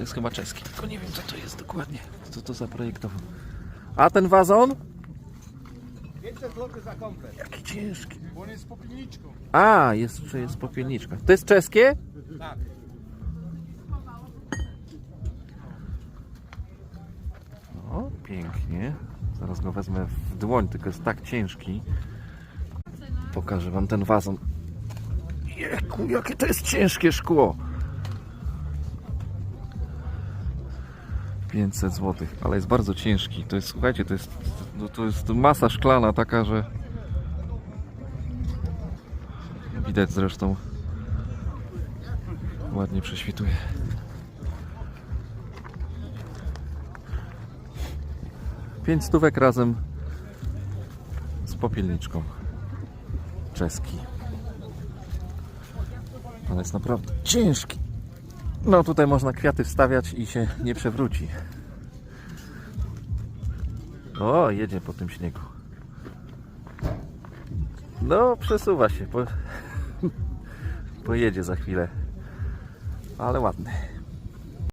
To jest chyba czeski, tylko nie wiem co to jest dokładnie. Co to zaprojektował. A ten wazon? 500 zł za komplet. Jaki ciężki. Bo on jest z popielniczką. A, jest, że jest popielniczka. To jest czeskie? Tak. O, pięknie. Zaraz go wezmę w dłoń, tylko jest tak ciężki. Pokażę wam ten wazon. Jeku, jakie to jest ciężkie szkło. 500 zł, ale jest bardzo ciężki. To jest, słuchajcie, to jest, no, to jest masa szklana taka, że widać zresztą ładnie prześwituje. Pięć stówek razem z popielniczką. Czeski. Ale jest naprawdę ciężki. No tutaj można kwiaty wstawiać i się nie przewróci. O, jedzie po tym śniegu. No, przesuwa się. Po... Pojedzie za chwilę. Ale ładny.